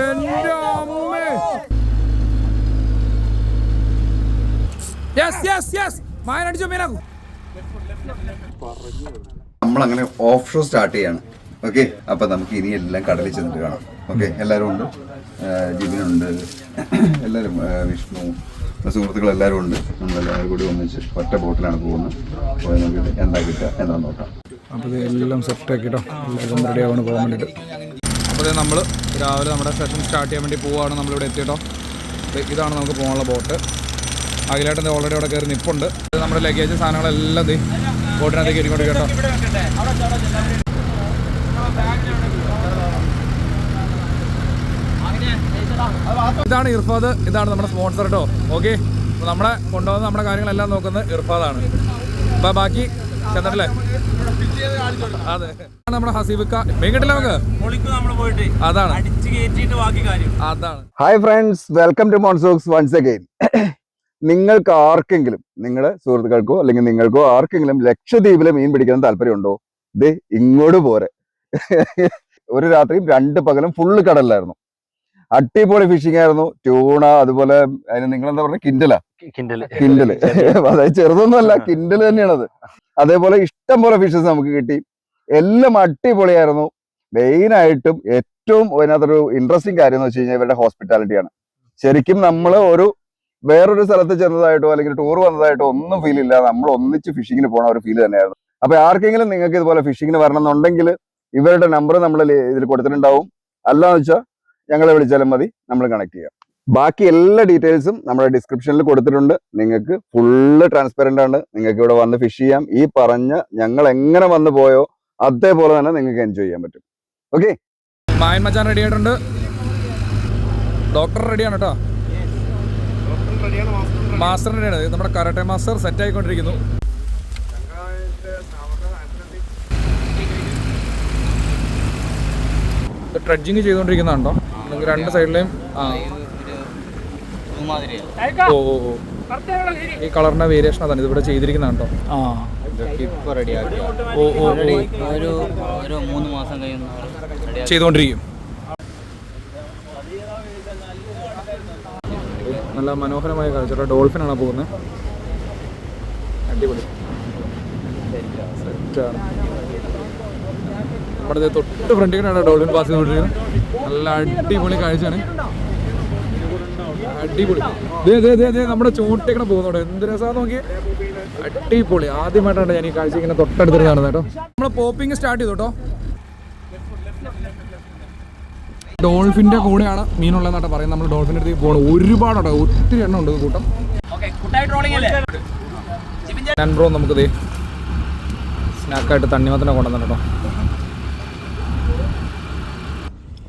എന്റെ അമ്മേ. Yes yes yes നമ്മളങ്ങനെ ഓഫ് ഷോ സ്റ്റാർട്ട് ചെയ്യാണ്. ഓക്കെ അപ്പൊ നമുക്ക് ഇനി എല്ലാം കടലിൽ ചെന്നിട്ട് കാണാം. ഓക്കെ എല്ലാവരും ഉണ്ട്? ജിബിനുണ്ട് എല്ലാവരും വിഷ്ണു സുഹൃത്തുക്കൾ എല്ലാവരും ഉണ്ട്. നമ്മളെല്ലാവരും കൂടി ഒന്നിച്ച് ഒറ്റ ബോട്ടിലാണ് പോകുന്നത്. അപ്പോൾ നമുക്ക് എന്താ കിട്ടുക എന്താണെന്ന് നോക്കാം. അപ്പോൾ എല്ലാം സെറ്റ് ആക്കിട്ടോ എല്ലാം റെഡി ആവാണ് പോകാൻ വേണ്ടിയിട്ട് അപ്പോൾ നമ്മൾ രാവിലെ നമ്മുടെ സെഷൻ സ്റ്റാർട്ട് ചെയ്യാൻ വേണ്ടി പോവുകയാണ് നമ്മളിവിടെ എത്തിയിട്ടോ. ഇതാണ് നമുക്ക് പോകാനുള്ള ബോട്ട്. അഖിലേട്ടൻ ഓൾറെഡി അവിടെ കയറി നിപ്പുണ്ട്. ഇത് നമ്മുടെ ലഗേജ് സാധനങ്ങളെല്ലാം ദേ കയറി കയറിക്കൊണ്ട് കേട്ടോ. ഇതാണ് ഇർഫാദ്. ഇതാണ് നമ്മുടെ സ്പോൺസർ കേട്ടോ ഓക്കെ നമ്മളെ കൊണ്ടുപോകുന്ന നമ്മുടെ കാര്യങ്ങളെല്ലാം നോക്കുന്നത് ഇർഫാദാണ്. അപ്പം ബാക്കി ചെന്നിട്ടില്ലേ? അതെ. നമ്മുടെ ഹസീബിക്ക പോയിട്ട് അതാണ്. അടിച്ച് കയറ്റിയിട്ട് ബാക്കി കാര്യം. അതാണ്. Hi friends welcome to മോൺസോക്സ് once again നിങ്ങൾക്ക് ആർക്കെങ്കിലും നിങ്ങളുടെ സുഹൃത്തുക്കൾക്കോ അല്ലെങ്കിൽ നിങ്ങൾക്കോ ആർക്കെങ്കിലും ലക്ഷദ്വീപിലെ മീൻ പിടിക്കാൻ താല്പര്യമുണ്ടോ? ഇത് ഇങ്ങോട്ട് പോരെ. ഒരു രാത്രിയും രണ്ട് പകലും ഫുള്ള് കടലിലായിരുന്നു. അടിപൊളി ഫിഷിംഗ് ആയിരുന്നു. ട്യൂണ അതുപോലെ അതിന് നിങ്ങൾ എന്താ പറഞ്ഞ? കിൻഡല. കിൻഡൽ കിൻഡൽ അതായത് ചെറുതൊന്നുമല്ല കിൻഡൽ തന്നെയാണത്. അതേപോലെ ഇഷ്ടം പോലെ ഫിഷസ് നമുക്ക് കിട്ടി. എല്ലാം അടിപൊളിയായിരുന്നു. മെയിൻ ആയിട്ടും ഏറ്റവും അതിനകത്തൊരു ഇൻട്രസ്റ്റിംഗ് കാര്യം എന്ന് വെച്ച് കഴിഞ്ഞാൽ ഇവരുടെ ഹോസ്പിറ്റാലിറ്റിയാണ് ശരിക്കും നമ്മൾ ഒരു വേറൊരു സ്ഥലത്ത് ചെന്നതായിട്ടോ അല്ലെങ്കിൽ ടൂർ വന്നതായിട്ടോ ഒന്നും ഫീൽ ഇല്ല. നമ്മൾ ഒന്നിച്ച് ഫിഷിങ്ങിന് പോണ ഒരു ഫീൽ തന്നെയായിരുന്നു. അപ്പൊ ആർക്കെങ്കിലും നിങ്ങൾക്ക് ഇതുപോലെ ഫിഷിങ്ങിന് വരണം എന്നുണ്ടെങ്കിൽ ഇവരുടെ നമ്പർ നമ്മൾ ഇതിൽ കൊടുത്തിട്ടുണ്ടാവും. അല്ലാന്ന് വെച്ചാൽ ഞങ്ങളെ വിളിച്ചാലും മതി. നമ്മൾ കണക്ട് ചെയ്യാം. ബാക്കി എല്ലാ ഡീറ്റെയിൽസും നമ്മുടെ ഡിസ്ക്രിപ്ഷനിൽ കൊടുത്തിട്ടുണ്ട്. നിങ്ങൾക്ക് ഫുള്ള് ട്രാൻസ്പെറന്റ് ആണ്. നിങ്ങൾക്ക് ഇവിടെ വന്ന് ഫിഷ് ചെയ്യാം. ഈ പറഞ്ഞ ഞങ്ങൾ എങ്ങനെ വന്ന് പോയോ അതേപോലെ തന്നെ നിങ്ങൾക്ക് എൻജോയ് ചെയ്യാൻ പറ്റും. ഓക്കെ മായൻ മച്ചാൻ റെഡി ആയിട്ടുണ്ട്. ഡോക്ടർ റെഡിയാണ് കേട്ടോ. മാസ്റ്റർ റെഡിയാണ് നമ്മുടെ കരാട്ടെ മാസ്റ്റർ സെറ്റ് ആയിക്കൊണ്ടിരിക്കുന്നു. ട്രഡ്ജിങ് ചെയ്തുകൊണ്ടിരിക്കുന്നതാണോ? നിങ്ങൾക്ക് രണ്ട് സൈഡിലെയും ഓ ഓ ഓ. ഈ കളറിന്റെ വേരിയേഷൻ അതാണ്. ഇതിവിടെ ചെയ്തിരിക്കുന്നതാണോ? ആ. ഇപ്പൊ റെഡിയാക്കി ഓ ഓ ഒരു ഒരു മൂന്ന് മാസം കഴിയുന്ന ചെയ്തുകൊണ്ടിരിക്കും. നല്ല മനോഹരമായ കാഴ്ച ഡോൾഫിനാണ് പോകുന്നത്. അടിപൊളി. സെറ്റാണ് നമ്മുടെ തൊട്ട് തൊട്ട് ഫ്രണ്ടിലാണ് ഡോൾഫിൻ പാസ് ചെയ്തുകൊണ്ടിരിക്കുന്നത്. നല്ല അടിപൊളി കാഴ്ചയാണ്. അടിപൊളി. നമ്മുടെ ചൂട്ടിങ്ങനെ പോകുന്നുണ്ട് എന്ത് രസമാ നോക്കിയേ. അടിപൊളി. ആദ്യമായിട്ടാണ് ഞാൻ ഈ കാഴ്ച ഇങ്ങനെ തൊട്ടടുത്തിട്ട് കാണുന്നത് കേട്ടോ. നമ്മൾ പോപ്പിംഗ് സ്റ്റാർട്ട് ചെയ്തു കേട്ടോ. ഡോൾഫിന്റെ കൂടെയാണ് മീനുള്ളതെന്നാണ് പറയുന്നത്. നമ്മൾ ഡോൾഫിന്റെ അടുത്ത് പോകണം. ഒരുപാടുണ്ട് ഒത്തിരി എണ്ണം ഉണ്ട് കൂട്ടം. ഞാൻ ബ്രോ നമുക്ക് ദേ സ്നാക്കായിട്ട് തണ്ണിമത്തനെ കൊണ്ടുവന്നിട്ടോ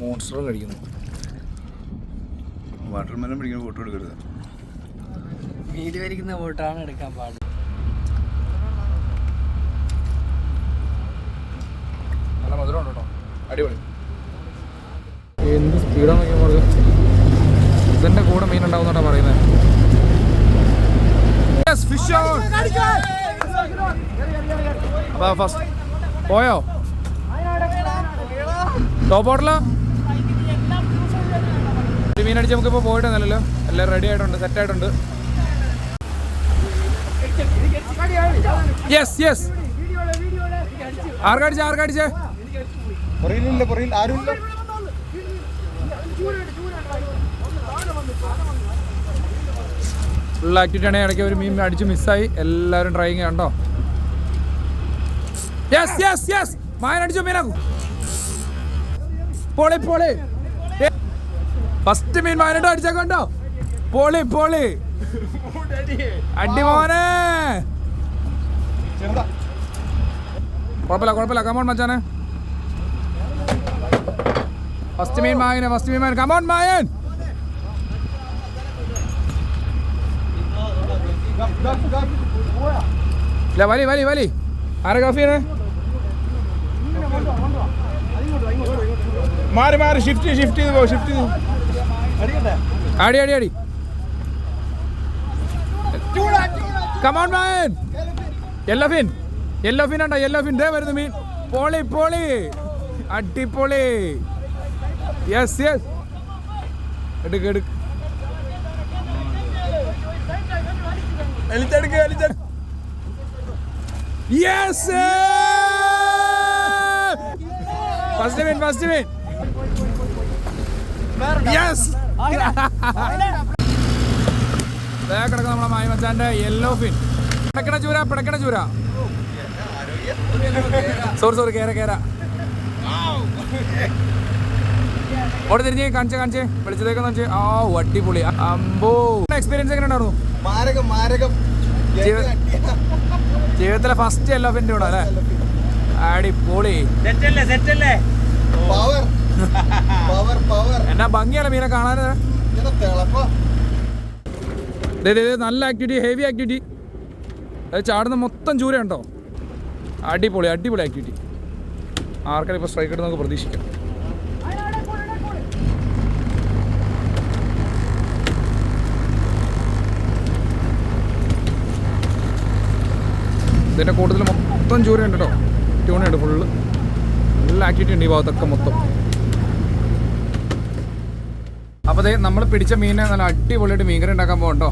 മോൺസ്റ്ററും കഴിക്കുന്നു. വാട്ടർമെലൻ പിടിക്കുന്ന ഫോട്ടോ എടുക്കരുത്. വീട് വരിക്കുന്ന ഫോട്ടാണ് എടുക്കാൻ പാടില്ല നല്ല മധുരം കേട്ടോ. അടിപൊളി. എന്ത് സ്പീഡാണ് നോക്കിയാൽ ഇതിന്റെ കൂടെ മീൻ ഉണ്ടാവുന്നോട്ടാ പറയുന്നത് ഫസ്റ്റ് പോയോ? ടോപ്പ് ഹോട്ടലോ ഒരു മീൻ അടിച്ച് നമുക്കിപ്പോൾ നല്ലല്ലോ എല്ലാം റെഡി ആയിട്ടുണ്ട് സെറ്റ് ആയിട്ടുണ്ട്. യെസ് യെസ് ആർക്കടിച്ചേ ആർക്കടിച്ചേ? ഫുൾ ആക്ടിവിറ്റി ആണ് ഇടയ്ക്ക് ഒരു മീൻ അടിച്ച് മിസ്സായി എല്ലാവരും ട്രൈങ് കണ്ടോ? യെസ് യെസ് യെസ് മായനടിച്ചോ മീനാക്കും പോളെ പോളി. ഫസ്റ്റ് മീൻ വയനാട് അടിച്ചേക്കണ്ടോ പോളി പോളി. അടി മോനെ. കുഴപ്പമില്ല കുഴപ്പമില്ല. കമോൺ മച്ചാനെ. ഫസ്റ്റ് മീൻ മായനെ ഫസ്റ്റ് മീൻ മായൻ കമോൺ മായൻ. ഇല്ല വലി വലി വലി. ആരെ കാഫിയാണ് മാറി മാറി. ഷിഫ്റ്റ് ഷിഫ്റ്റ് ചെയ്ത് പോ ഷിഫ്റ്റ് ചെയ്ത്. അടി അടി അടി. Come on man yellow fin yellow fin ഉണ്ടോ? യെല്ലോ ഫിൻ ദേ വരുന്നു മീൻ. പോളി പോളി. അടിപൊളി. യെസ് യെസ് എടുക്ക് എടുക്ക്. വലിച്ചെടുക്ക് വലിച്ചെടുക്ക് yes first win first win yes കിടക്കുന്ന നമ്മളെ മായമച്ചാന്റെ യെല്ലോ ഫിൻ പിടക്കണ ചൂര പിടക്കണ ചൂര. സോറി സോറി കേര കേര ഓടെ തിരിഞ്ഞ് കാണിച്ചേ കാണിച്ചേ. വിളിച്ചതേക്ക് കാണിച്ചേ. ആ അടിപൊളി. അമ്പോ. എക്സ്പീരിയൻസ് എങ്ങനെ ഉണ്ടായിരുന്നു? മാരകം മാരകം. ജീവിതത്തിലെ ഫസ്റ്റ് യെല്ലോ ഫിന്റെ കൂടെ അല്ലേ? അടിപൊളി. സെറ്റല്ലേ സെറ്റല്ലേ പവർ എന്നാ ഭംഗിയല്ല മീനെ കാണാൻ നല്ല ആക്ടിവിറ്റി ഹെവി ആക്ടിവിറ്റി അത് ചാടുന്ന മൊത്തം ചൂരയുണ്ടോ അടിപൊളി അടിപൊളി ആക്ടിവിറ്റി ആർക്കാരും ഇപ്പോൾ സ്ട്രൈക്ക് ഇട്ട് നമുക്ക് പ്രതീക്ഷിക്കാം. ഇതിന്റെ കൂട്ടത്തിൽ മൊത്തം ചൂരയുണ്ട് കേട്ടോ ട്യൂണുണ്ട് ഫുള്ള് നല്ല ആക്ടിവിറ്റി ഉണ്ട് ഈ ഭാഗത്തൊക്കെ മൊത്തം. അപ്പോൾ ദേ നമ്മൾ പിടിച്ച മീനെ നല്ല അടിപൊളിയായിട്ട് മീൻകറി ഉണ്ടാക്കാൻ പോകണ്ടോ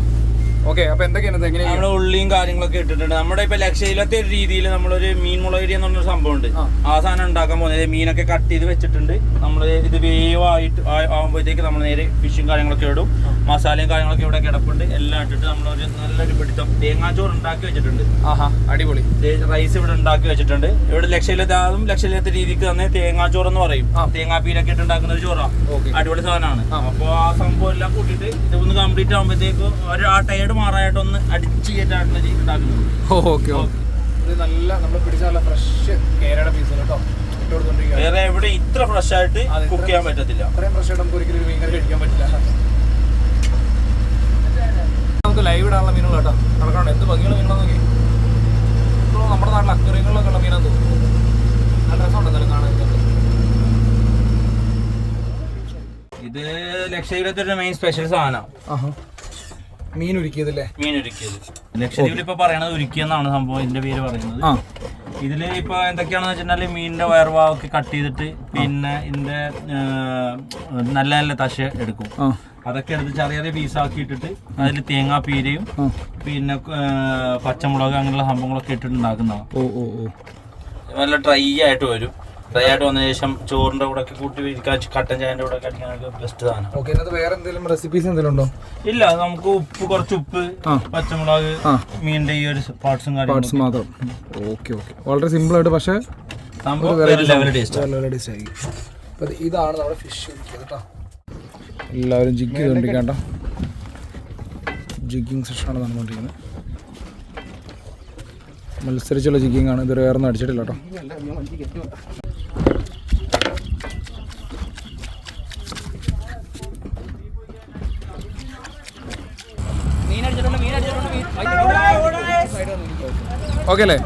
ഓക്കെ അപ്പോൾ എന്തൊക്കെയാണ് എങ്ങനെയാണ് നമ്മുടെ ഉള്ളിയും കാര്യങ്ങളൊക്കെ ഇട്ടിട്ടുണ്ട്. നമ്മുടെ ഇപ്പൊ ലക്ഷയിലത്തെ ഒരു രീതിയിൽ നമ്മളൊരു മീൻ മുളകരി എന്ന് പറഞ്ഞൊരു സംഭവം ഉണ്ട് ആ. ആ സാധനം ഉണ്ടാക്കാൻ പോകുന്നത് മീനൊക്കെ കട്ട് ചെയ്ത് വെച്ചിട്ടുണ്ട്. നമ്മൾ ഇത് വേവായിട്ട് ആകുമ്പോഴത്തേക്ക് നമ്മൾ നേരെ ഫിഷും കാര്യങ്ങളൊക്കെ ഇടും. മസാലയും കാര്യങ്ങളൊക്കെ ഇവിടെ കിടപ്പുണ്ട്. എല്ലാം ഇട്ടിട്ട് നമ്മൾ നമ്മളൊരു നല്ലൊരു പിടുത്തം തേങ്ങാച്ചോറ് ഉണ്ടാക്കി വെച്ചിട്ടുണ്ട്. ആഹാ. അടിപൊളി. റൈസ് ഇവിടെ ഉണ്ടാക്കി വെച്ചിട്ടുണ്ട്. ഇവിടെ ലക്ഷയിലത്തെ അതും ലക്ഷയിലത്തെ രീതിക്ക് തന്നെ തേങ്ങാച്ചോറ് എന്ന് പറയും. തേങ്ങാപ്പീരൊക്കെ ഇട്ട് ഉണ്ടാക്കുന്ന ഒരു ചോറാണ്. അടിപൊളി സാധനമാണ്. അപ്പോൾ ആ സംഭവം എല്ലാം കൂട്ടിയിട്ട് ഇത് ഒന്ന് കംപ്ലീറ്റ് ആകുമ്പോഴത്തേക്ക് ഒരു ആ ടയർഡ് മാറായിട്ട് ഒന്ന് അടിച്ച് രീതി ഉണ്ടാക്കുന്നത് ഓക്കെ ഓക്കെ. ഇത് നല്ല നമ്മൾ പിടിച്ച നല്ല ഫ്രഷ് കേരള പീസ് കേട്ടോ. വേറെ എവിടെ ഇത്ര ഫ്രഷ് ആയിട്ട് കുക്ക് ചെയ്യാൻ പറ്റത്തില്ല. അത്രയും ഫ്രഷ് ആയിട്ട് നമുക്ക് ഒരിക്കലും ഒരു മീൻകറി കഴിക്കാൻ പറ്റില്ല. നമുക്ക് ലൈവ് ഇടാനുള്ള മീനുകൾ കേട്ടോ. നടക്കണം എന്ത് ഭംഗിയുള്ള മീനുകളോ നോക്കി ഇപ്പോൾ നമ്മുടെ നാട്ടിൽ അക്വറിയങ്ങളിലൊക്കെ ഉള്ള മീനാന്ന് തോന്നുന്നു നല്ല രസമുണ്ട് എന്തായാലും കാണാൻ. ഇത് ലക്ഷദ്വീപിലത്തെ ഒരു മെയിൻ സ്പെഷ്യൽ സാധനമാണ് ആഹാ. മീൻ ഉരുക്കിയതല്ലേ മീൻ ഉരുക്കിയത്. ലക്ഷദ്വീപിൽ ഇപ്പൊ പറയണത് ഉരുക്കിയെന്നാണ് സംഭവം ഇതിന്റെ പേര് പറയുന്നത്. ആ. ഇതിൽ ഇപ്പൊ എന്തൊക്കെയാണെന്ന് വെച്ചിട്ടുണ്ടെങ്കിൽ മീനിന്റെ വയർവാവൊക്കെ കട്ട് ചെയ്തിട്ട് പിന്നെ ഇതിന്റെ നല്ല നല്ല തശ എടുക്കും. അതൊക്കെ എടുത്ത് ചെറിയ ചെറിയ പീസാക്കി ഇട്ടിട്ട് അതിൽ തേങ്ങാ പീരയും പിന്നെ പച്ചമുളകും അങ്ങനെയുള്ള സംഭവങ്ങളൊക്കെ ഇട്ടിട്ട് ഉണ്ടാക്കുന്നതാണ് ഓ ഓ ഓ. നല്ല ഡ്രൈ ആയിട്ട് വരും. ഡ്രൈ ആയിട്ട് വന്ന ശേഷം ചോറിന്റെ കൂടെ ഒക്കെ കൂട്ടി വിരിക്കാൻ കട്ടൻ ചായന്റെ കൂടെ ഒക്കെ ബെസ്റ്റ് സാധനം. വേറെ എന്തെങ്കിലും റെസിപ്പീസ് എന്തെങ്കിലും ഉണ്ടോ? ഇല്ല നമുക്ക് ഉപ്പ് കുറച്ച് ഉപ്പ് പച്ചമുളക്. മീനിന്റെ ഈ ഒരു പാർട്സും പാർട്സ് മാത്രം. ഓക്കെ ഓക്കെ വളരെ സിമ്പിൾ ആയിട്ട് പക്ഷേ ഇതാണ് നമ്മുടെ ഫിഷ് കേട്ടോ എല്ലാവരും ജിഗ് ചെയ്തുകൊണ്ടിരിക്കണ്ട ജിഗിങ് സെഷനാണ് നടന്നുകൊണ്ടിരിക്കുന്നത്. മത്സരിച്ചുള്ള ജിഗിങ് ആണ്. ഇതുവരെ വേറെ ഒന്നും അടിച്ചിട്ടില്ല കേട്ടോ. ഓക്കെ അല്ലേ?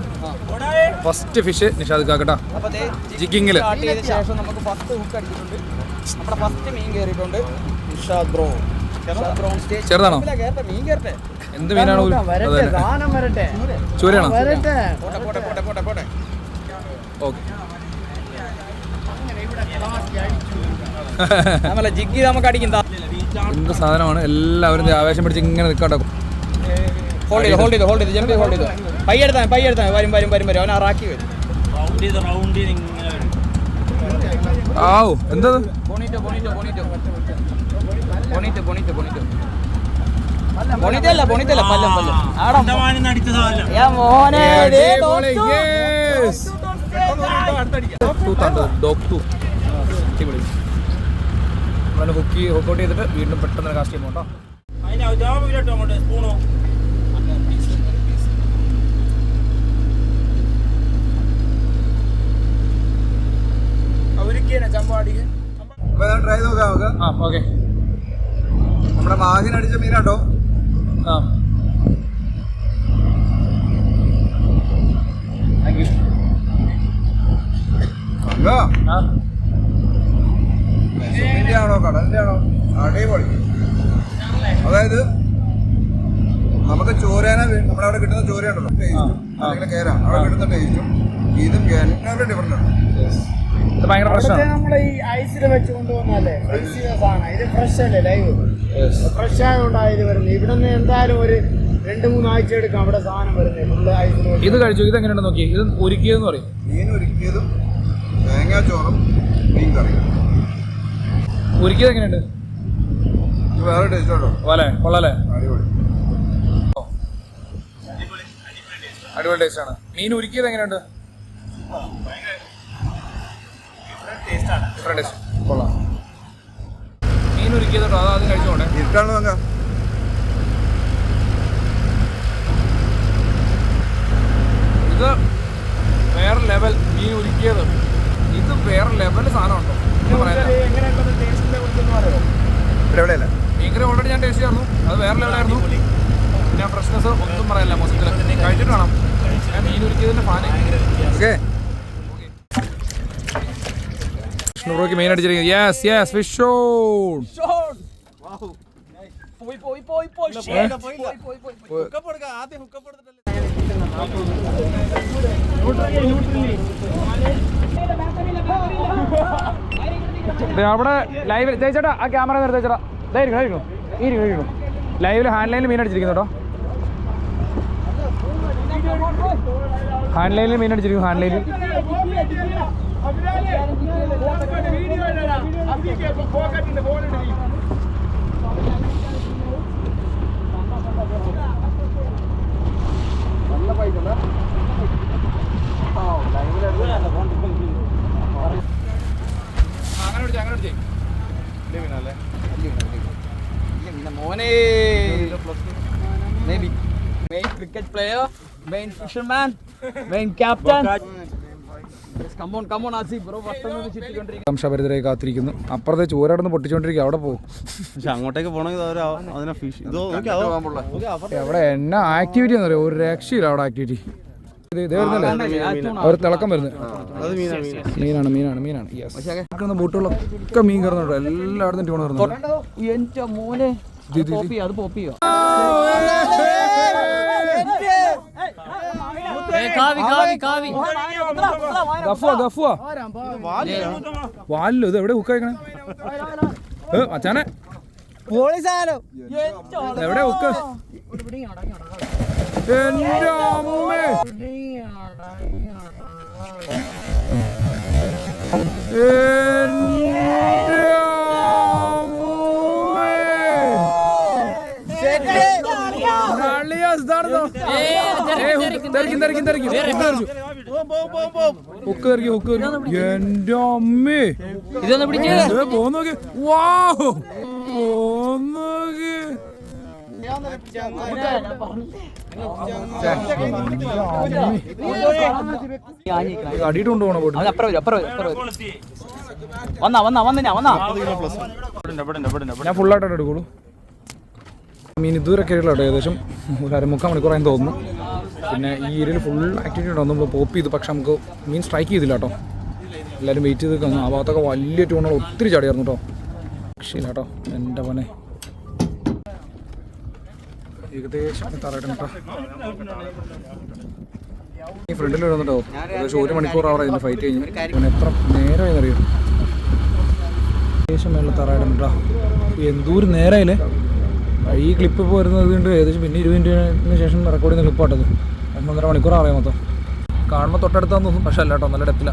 ഫസ്റ്റ് ഫിഷ് നിഷാദ് കാക്കട്ടാ ചെയ്ത ശേഷം നമുക്ക് ഫസ്റ്റ് ഹുക്ക് അടിച്ചിട്ടുണ്ട്. നമ്മുടെ ഫസ്റ്റ് മീൻ കയറിയിട്ടുണ്ട് നിഷാദ് ബ്രോ. ചെറുതാണോ? മീൻ എന്ത് മീനാണ് ഓക്കെ. നമ്മളെ ജിഗ്ഗി നമുക്ക് അടിക്കും. എന്ത് സാധനമാണ്? എല്ലാവരും ആവേശം പിടിച്ച് ഇങ്ങനെ നിൽക്കാട്ടോ ഹോൾഡ് ചെയ്ത് ഹോൾഡ് ചെയ്ത് ഹോൾഡ് ചെയ്ത്. ജമ്പി ഹോൾഡ് ചെയ്ത്. പയ്യെടുത്താൽ പയ്യെടുത്താൽ വരും വരും വരും വരും. അവൻ അറാക്കി വരും. റൗണ്ട് ചെയ്ത് റൗണ്ട് ചെയ്ത് ഇങ്ങനെ വരും. ആവു എന്താ? ബോണിറ്റോ ബോണിറ്റോ ബോണിറ്റോ ബോണിറ്റോ ബോണിറ്റോ ബോണിറ്റോ ബോണിറ്റോ അല്ല പല്ലം പല്ലം. ആടാ അണ്ടമാനിൽ സാധനം? യാ മോനെ ദേ തോറ്റു. ഹുക്ക് ഹുക്കൗട്ട് ചെയ്തിട്ട് വീണ്ടും പെട്ടെന്ന് കാസ്റ്റ് ചെയ്യുമ്പോൾ കേട്ടോ അതിന് ജാമിട്ടോ സ്പൂണോ ട്രൈ നോക്കാം നമുക്ക്. ആ ഓക്കെ. നമ്മുടെ മാഹിനടിച്ച മീനാട്ടോ ആ. താങ്ക് യു ആ. നെല്ലിന്റെ ആണോ കടലിന്റെ ആണോ അടിപൊളി. അതായത് നമുക്ക് ചോരേന നമ്മുടെ അവിടെ കിട്ടുന്ന ചോരയുണ്ടല്ലോ. ടേസ്റ്റും അല്ലെങ്കിൽ കേര അവിടെ കിട്ടുന്ന ടേസ്റ്റും ഇതും എന്നൊരു ഡിഫറെന്റ് ആണ്. ഇത് ഭയങ്കര പ്രശ്നമാണ്. നമ്മളെ ഈ ഐസിൽ വെച്ച് കൊണ്ടുവന്നല്ലേ ഫ്രീസ് ചെയ്ത ഇത് ഫ്രഷ് അല്ലേ ലൈവ് ഫ്രഷ് ആയതുകൊണ്ടാണ് ഇത് വരുന്നത്. ഇവിടെ നിന്ന് എന്തായാലും ഒരു രണ്ട് മൂന്ന് ആഴ്ച എടുക്കാം അവിടെ സാധനം വരുന്നത്. ഫുള്ള് ഐസിൽ ഇത് കഴിച്ചു? ഇത് എങ്ങനെയാണ് നോക്കി ഇത് ഒരുക്കിയതെന്ന് പറയും. മീൻ ഒരുക്കിയതും തേങ്ങാച്ചോറും മീൻ കറിയും. ഒരുക്കിയത് എങ്ങനെയുണ്ട്? വേറെ ടേസ്റ്റ് പോലെ കൊള്ളാലേ അടിപൊളി. അടിപൊളി ടേസ്റ്റ് ആണ്. മീൻ ഒരുക്കിയത് എങ്ങനെയുണ്ട്? കൊള്ളാം. മീൻ ഒരുക്കിയത് കേട്ടോ അത് ആദ്യം കഴിച്ചോട്ടെ ഇരുട്ടാണ് നോക്കാം ഇത് വേറെ ലെവൽ മീൻ ഒരുക്കിയത് ഇത് വേറെ ലെവൽ സാധനമുണ്ടോ? എവിടെയല്ല മീൻകറി ഓൾറെഡി ഞാൻ ടേസ്റ്റ് ചെയ്യായിരുന്നു അത് വേറെ ലെവലായിരുന്നു പിന്നെ ഫ്രഷ്നെസ് ഒന്നും പറയാനില്ല മൊത്തത്തിൽ കഴിച്ചിട്ട് വേണം. ഞാൻ മീൻ ഒരുക്കിയതിന്റെ ഫാന് ഓക്കെ വിഷ്ണുബ്രോക്ക് മെയിൻ അടിച്ചിരിക്കുന്നത്. യെസ് യെസ് ഫിഷ് ഓൺ പോയി പോയി പോയി പോയി. പോയി പോയി പോയി അവിടെ ലൈവിൽ ജയിച്ചേട്ടാ ആ ക്യാമറ നിർത്തി ചേട്ടാ. ഇതായിരിക്കും ഇരിക്കണം ഇരിക്കും. ലൈവിൽ ഹാൻഡ് ലൈനിൽ മീൻ അടിച്ചിരിക്കുന്നു കേട്ടോ. ഹാൻഡ് ലൈനിൽ മീൻ അടിച്ചിരിക്കുന്നു ഹാൻഡ് ലൈനിൽ main cricket player main fisherman main captain വംശപരിതരായി കാത്തിരിക്കുന്നു. അപ്പുറത്തെ ചോരടന്ന് പൊട്ടിച്ചോണ്ടിരിക്കും അവിടെ പോകും പക്ഷെ അങ്ങോട്ടേക്ക് നോക്കി അവിടെ എന്നാ ആക്ടിവിറ്റി എന്ന് പറയാം ഒരു രക്ഷയില്ല അവിടെ ആക്ടിവിറ്റി ഇത് ഇത് വരുന്നല്ലേ? ഒരു തിളക്കം വരുന്നത് മീനാണ് മീനാണ്. മീനാണ് യെസ് ബോട്ടുകളൊക്കെ മീൻ കയറുന്നുണ്ട്? എല്ലായിടത്തും ട്യൂൺ കയറുന്നുണ്ട് എന്റെ മോനെ. അത് പോപ്പിയോ. പോപ്പി വാലിലോ ഇത് എവിടെ ഹുക്ക് അയക്കണേ ഏ അച്ഛനെ എവിടെ ഹുക്ക് എന്റെ അമ്മേ എന്റെ ഹുക്ക് തെറിക്കും. ഹുക്ക്. എന്റെ അമ്മേ. ഇതൊന്ന് പിടിച്ച് ഏ, പോന്ന് നോക്ക്. വാവ്. പോന്ന് നോക്ക്. ഇത് അടിയിട്ട് കൊണ്ടുപോകണ പോട്ട്. അപ്പുറം വരും അപ്പുറം അപ്പുറം വന്നാ വന്നാ വന്നിനാ വന്നാ. ഞാൻ ഫുള്ളായിട്ട് എടുക്കുള്ളൂ. മീൻ ഇതുവരെ കയറില്ല കേട്ടോ ഏകദേശം ഒരു അരമുക്കാൽ മണിക്കൂറായി തോന്നുന്നു. പിന്നെ ഈ ഏരിയയിൽ ഫുൾ ആക്ടിവിറ്റി ഉണ്ടാവും നമ്മൾ പോപ്പ് ചെയ്തു പക്ഷെ നമുക്ക് മീൻ സ്ട്രൈക്ക് ചെയ്തില്ല കേട്ടോ. എല്ലാവരും വെയിറ്റ് ചെയ്ത് നിൽക്കുന്നു. ആ ഭാഗത്തൊക്കെ വലിയ ട്യൂണുകൾ ഒത്തിരി ചാടിയായിരുന്നു കേട്ടോ. രക്ഷയില്ല കേട്ടോ എന്റെ പനെ ഏകദേശം ഈ ഫ്രണ്ടിൽ വരുന്നുണ്ടോ? ഏകദേശം ഒരു മണിക്കൂർ ആവറ ഇതിന്റെ ഫൈറ്റ് കഴിഞ്ഞു. പിന്നെ എത്ര നേരമായി അറിയോ ഏകദേശം മേളിൽ തറയിടുന്നുണ്ടോ എന്തൂര് നേരമായില്ലേ ഈ ക്ലിപ്പ് ഇപ്പോൾ വരുന്നത് കൊണ്ട് ഏകദേശം പിന്നെ ഇരുപത് മിനിറ്റിന് ശേഷം റെക്കോർഡ് ചെയ്യുന്ന ക്ലിപ്പാട്ടത് ഒന്നൊന്നര മണിക്കൂർ അറിയാം മൊത്തം. കാണുമ്പോൾ തൊട്ടടുത്താന്ന് തോന്നും പക്ഷേ അല്ല കേട്ടോ നല്ല ഡെപ്പില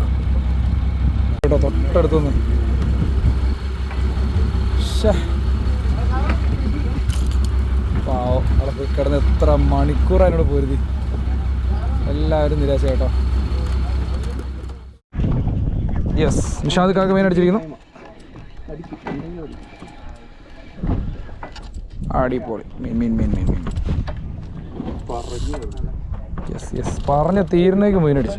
കേട്ടോ തൊട്ടടുത്തുനിന്ന്. പാവോ അവിടെ പോയി കിടന്ന് എത്ര മണിക്കൂർ അതിനോട് പോരുതി. എല്ലാവരും നിരാശ കേട്ടോ. യെസ് നിഷാദ് കാക്ക മെയിൻ അടിച്ചിരിക്കുന്നു. അടിപൊളി മീൻ മീൻ മീൻ മീൻ മീൻ. യെസ് യെസ് പറഞ്ഞ തീരുന്നേക്ക് മീനടിച്ചു.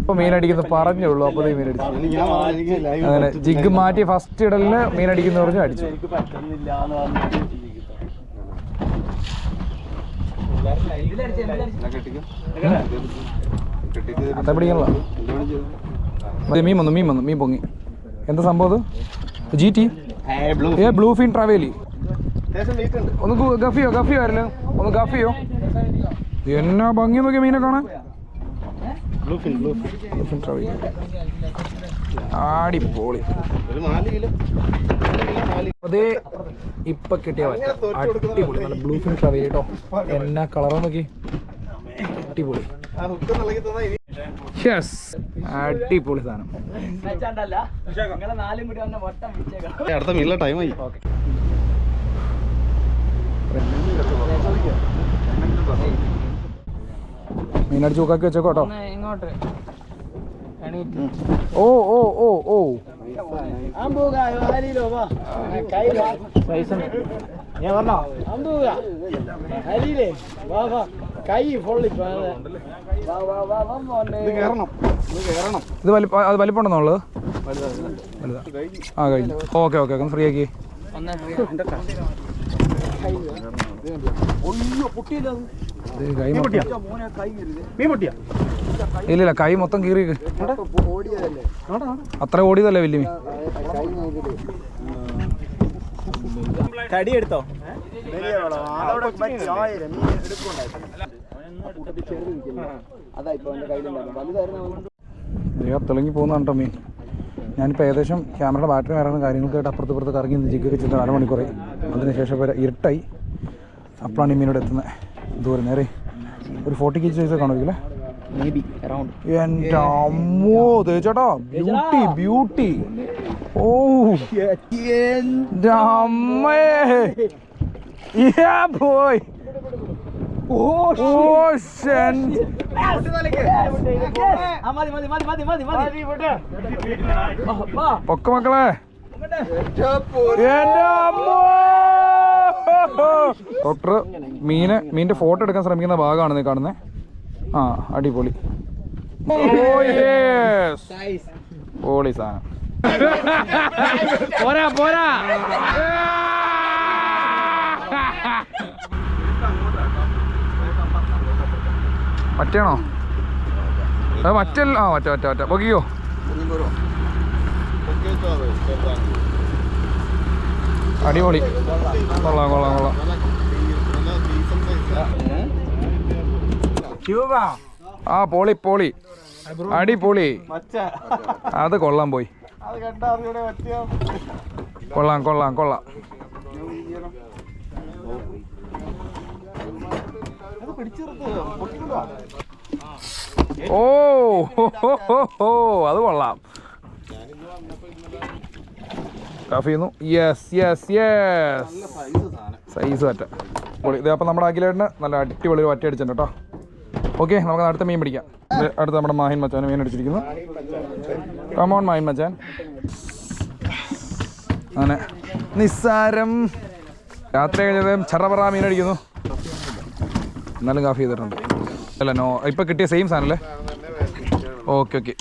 ഇപ്പൊ മീൻ അടിക്കുന്നത് പറഞ്ഞേ ഉള്ളൂ അപ്പോൾ മീൻ അടിച്ചു അങ്ങനെ ജിഗ് മാറ്റി ഫസ്റ്റ് ഇടലിന് മീനടിക്കുന്ന പറഞ്ഞു അടിച്ചു. മീൻ വന്നു മീൻ വന്നു മീൻ പൊങ്ങി. എന്താ സംഭവം G T A blue fin trevally ഒന്ന് ഗഫിയോ ഗഫിയോ ആയിരുന്നു ഒന്ന് ഗഫിയോ? എന്നാ ഭംഗി നോക്കിയ മീനെ കാണാൻ? നാല് അതേ ഇപ്പൊ കിട്ടിയ അടിപൊളി. നല്ല ബ്ലൂഫിൻ ട്രവൽ കേട്ടോ എന്നാ കളർ നോക്കി? അടിപൊളി. യെസ് അടിപൊളി സാധനം. അടുത്ത മീനിലെ ടൈമായി ചൂക്കാക്കി വെച്ചേക്കോ കേട്ടോ. ഇങ്ങോട്ട്. ഓ ഓ ഓ ഓ. അമ്പൂക ഹരിയിലോ വാ. കയ്യിലോ ഞാൻ പറഞ്ഞോ? കൈ പൊള്ളി വാ വാ വാ വാ മോനെ. ഇത് വലിപ്പ അത് വലിപ്പമുണ്ടെന്നുള്ളത് ആ കഴിഞ്ഞു. ഓക്കെ ഓക്കെ ഒന്ന് ഫ്രീ ആക്കി. ഇത് കൈ മൊത്തം- കീറി അത്ര ഓടിയതല്ലേ വലിയ കൈ മൊത്തം കീറി അത്ര അതാ വലിയ മീൻ കയ്യിലുണ്ടായിരുന്നു ദേഹ തിളങ്ങി പോകുന്ന കണ്ടോ മീൻ? ഞാനിപ്പോൾ ഏകദേശം ക്യാമറയുടെ ബാറ്ററി വരാണ് കാര്യങ്ങൾക്കായിട്ട് അപ്പുറത്ത് ഇപ്പുറത്ത് കറങ്ങി ജിഗ്ഗൊക്കെ ചെന്ന് അരമണിക്കൂറായി. അതിനുശേഷം ഇപ്പോൾ ഇരുട്ടായി. അപ്പോഴാണ് ഈ മീനോട് എത്തുന്നത്. ദൂരം നേരെ ഒരു forty K G size around എന്റെ അമ്മോ തേച്ചേട്ടാ. ബ്യൂട്ടി ബ്യൂട്ടി ഓ എന്റെ അമ്മേ. Yeah, പൊക്ക മക്കളെ. ഡോക്ടർ മീന് മീനിന്റെ ഫോട്ടോ എടുക്കാൻ ശ്രമിക്കുന്ന ഭാഗമാണ് നീ കാണുന്നത് ആ അടിപൊളി. പൊളി സാധനം. പോരാ പോരാ. മറ്റാണോ അത് മറ്റല്ല ആ മറ്റേ മറ്റേ മറ്റേ. പൊക്കിക്കോ. അടിപൊളി. കൊള്ളാം കൊള്ളാം കൊള്ളാം. ആ പോളി പോളി. അടിപൊളി. അത് കൊള്ളാൻ പോയി. കൊള്ളാം കൊള്ളാം കൊള്ളാം. ഓ ഹോ, അത് കൊള്ളാം. കാഫി ചെയ്യുന്നു യെസ് യെസ് യെസ് സൈസ് പൊളി. ഇത് അപ്പം നമ്മുടെ അഖിലേട്ടന് നല്ല അടിപൊളി വറ്റ അടിച്ചിട്ടുണ്ട് കേട്ടോ ഓക്കെ നമുക്ക് അടുത്ത മീൻ പിടിക്കാം. അടുത്ത അടുത്ത് നമ്മുടെ മാഹിൻ മച്ചാൻ മീൻ അടിച്ചിരിക്കുന്നു. കമോൺ മാഹിൻ മച്ചാൻ. അങ്ങനെ. നിസ്സാരം. രാത്രി കഴിഞ്ഞതും ചറപറ മീൻ അടിക്കുന്നു. എന്നാലും കാഫി ചെയ്തിട്ടുണ്ട്. അല്ല നോ ഇപ്പം കിട്ടിയ സെയിം സാധനം അല്ലേ ഓക്കെ ഓക്കെ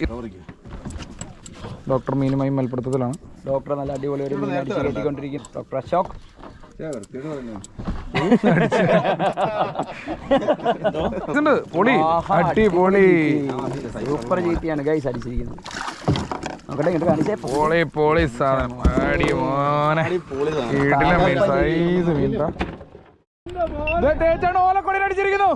ഡോക്ടർ മീനുമായി മൽപ്പിടുത്തത്തിലാണ് ഡോക്ടർ നല്ല അടിപൊളി ഒരു മീൻ അടിച്ച് കെട്ടിക്കൊണ്ടിരിക്കും. ഡോക്ടർ അശോക്. ഇതുണ്ട് പൊളി. അടിപൊളി. സൂപ്പർ ജീറ്റിയാണ് ഗൈസ് അടിച്ചിരിക്കുന്നത്. നോക്കട്ടെ ഇങ്ങോട്ട് കാണിച്ചേ. പൊളി പൊളി സാധനം. അടി മോനെ വീട്ടിലെ സൈസ് മീൻ തേച്ചാണ് ഓലക്കൊടി അടിച്ചിരിക്കുന്നു.